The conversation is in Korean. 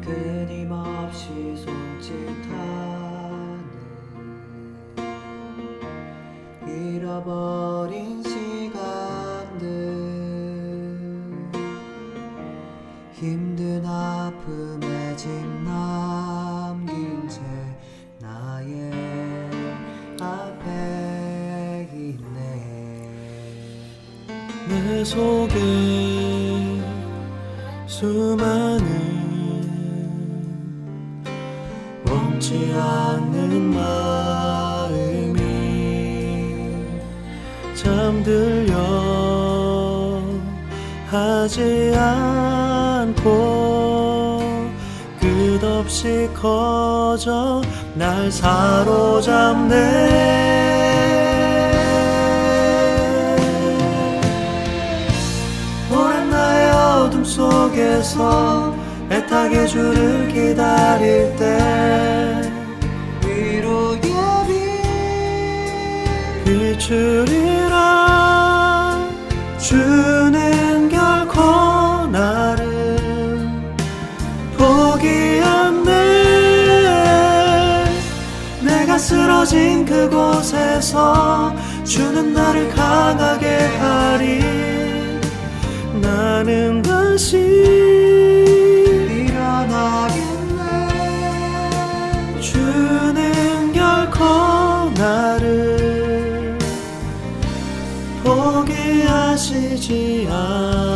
끊임없이 손짓하는 잃어버린 시간들. 힘든 아픔에 짐남 내 속에 수많은 원치 않는 마음이 잠들려 하지 않고 끝없이 커져 날 사로잡네 어둠 속에서 애타게 주를 기다릴 때 위로의 빛 비추리라 주는 결코 나를 포기 않네. 내가 쓰러진 그곳에서 주는 나를 강하게 하리. 나는 다시 일어나겠네. 주는 결코 나를 포기하시지 않네